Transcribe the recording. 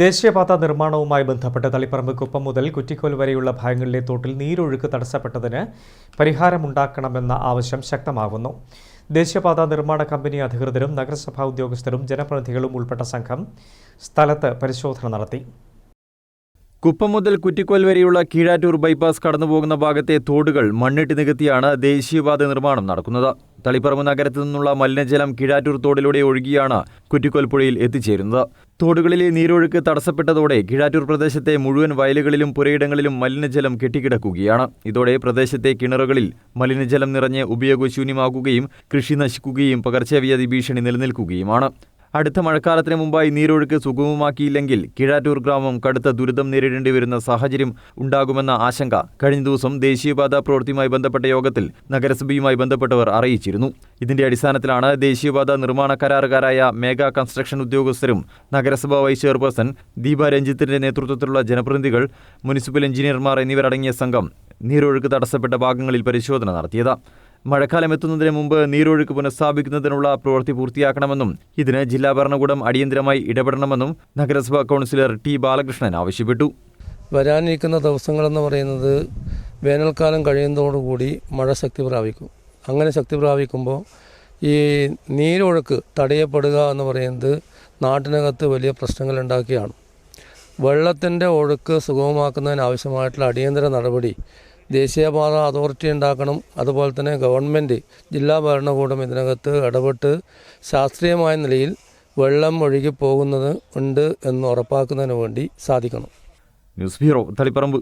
ദേശീയപാത നിർമ്മാണവുമായി ബന്ധപ്പെട്ട് തളിപ്പറമ്പ് കുപ്പം മുതൽ കുറ്റിക്കോൽ വരെയുള്ള ഭാഗങ്ങളിലെ തോട്ടിൽ നീരൊഴുക്ക് തടസ്സപ്പെട്ടതിന് പരിഹാരമുണ്ടാക്കണമെന്ന ആവശ്യം ശക്തമാകുന്നു. ദേശീയപാത നിർമ്മാണ കമ്പനി അധികൃതരും നഗരസഭാ ഉദ്യോഗസ്ഥരും ജനപ്രതിനിധികളും ഉൾപ്പെട്ട സംഘം സ്ഥലത്ത് പരിശോധന നടത്തി. കുപ്പം മുതൽ കുറ്റിക്കോൽ വരെയുള്ള കീഴാറ്റൂർ ബൈപ്പാസ് കടന്നുപോകുന്ന ഭാഗത്തെ തോടുകൾ മണ്ണിട്ട് നികത്തിയാണ് ദേശീയപാത നിർമ്മാണം നടക്കുന്നത്. തളിപ്പറമ്പ് നഗരത്തു നിന്നുള്ള മലിനജലം കിഴാറ്റൂർ തോടിലൂടെ ഒഴുകിയാണ് കുറ്റിക്കോൽ പുഴയിൽ എത്തിച്ചേരുന്നത്. തോടുകളിലെ നീരൊഴുക്ക് തടസ്സപ്പെട്ടതോടെ കിഴാറ്റൂർ പ്രദേശത്തെ മുഴുവൻ വയലുകളിലും പുരയിടങ്ങളിലും മലിനജലം കെട്ടിക്കിടക്കുകയാണ്. ഇതോടെ പ്രദേശത്തെ കിണറുകളിൽ മലിനജലം നിറഞ്ഞ് ഉപയോഗശൂന്യമാകുകയും കൃഷി നശിക്കുകയും പകർച്ചവ്യാധി ഭീഷണി നിലനിൽക്കുകയുമാണ്. അടുത്ത മഴക്കാലത്തിന് മുമ്പായി നീരൊഴുക്ക് സുഗമമാക്കിയില്ലെങ്കിൽ കിഴാറ്റൂർ ഗ്രാമം കടുത്ത ദുരിതം നേരിടേണ്ടി വരുന്ന സാഹചര്യം ഉണ്ടാകുമെന്ന ആശങ്ക കഴിഞ്ഞ ദിവസം ദേശീയപാത പ്രവൃത്തിയുമായി ബന്ധപ്പെട്ട യോഗത്തിൽ നഗരസഭയുമായി ബന്ധപ്പെട്ടവർ അറിയിച്ചിരുന്നു. ഇതിന്റെ അടിസ്ഥാനത്തിലാണ് ദേശീയപാത നിർമ്മാണ കരാറുകാരായ മേഗാ കൺസ്ട്രക്ഷൻ ഉദ്യോഗസ്ഥരും നഗരസഭാ വൈസ് ചെയർപേഴ്സൺ ദീപ രഞ്ജിത്തിന്റെ നേതൃത്വത്തിലുള്ള ജനപ്രതിനിധികൾ മുനിസിപ്പൽ എഞ്ചിനീയർമാർ എന്നിവരടങ്ങിയ സംഘം നീരൊഴുക്ക് തടസ്സപ്പെട്ട ഭാഗങ്ങളിൽ പരിശോധന നടത്തിയത്. മഴക്കാലം എത്തുന്നതിന് മുമ്പ് നീരൊഴുക്ക് പുനഃസ്ഥാപിക്കുന്നതിനുള്ള പ്രവൃത്തി പൂർത്തിയാക്കണമെന്നും ഇതിന് ജില്ലാ ഭരണകൂടം അടിയന്തരമായി ഇടപെടണമെന്നും നഗരസഭാ കൗൺസിലർ ടി ബാലകൃഷ്ണൻ ആവശ്യപ്പെട്ടു. വരാനിരിക്കുന്ന ദിവസങ്ങളെന്ന് പറയുന്നത് വേനൽക്കാലം കഴിയുന്നതോടുകൂടി മഴ ശക്തി പ്രാപിക്കും. അങ്ങനെ ശക്തി പ്രാപിക്കുമ്പോൾ ഈ നീരൊഴുക്ക് തടയപ്പെടുക എന്ന് പറയുന്നത് നാട്ടിനകത്ത് വലിയ പ്രശ്നങ്ങൾ ഉണ്ടാക്കിയാണ്. വെള്ളത്തിന്റെ ഒഴുക്ക് സുഗമമാക്കുന്നതിന് ആവശ്യമായിട്ടുള്ള അടിയന്തര നടപടി ദേശീയപാത അതോറിറ്റി ഉണ്ടാക്കണം. അതുപോലെ തന്നെ ഗവൺമെന്റ് ജില്ലാ ഭരണകൂടം ഇതിനകത്ത് ഇടപെട്ട് ശാസ്ത്രീയമായ നിലയിൽ വെള്ളം ഒഴുകി പോകുന്നത് ഉണ്ട് എന്ന് ഉറപ്പാക്കുന്നതിന് വേണ്ടി സാധിക്കണം. News bureau Taliparamba.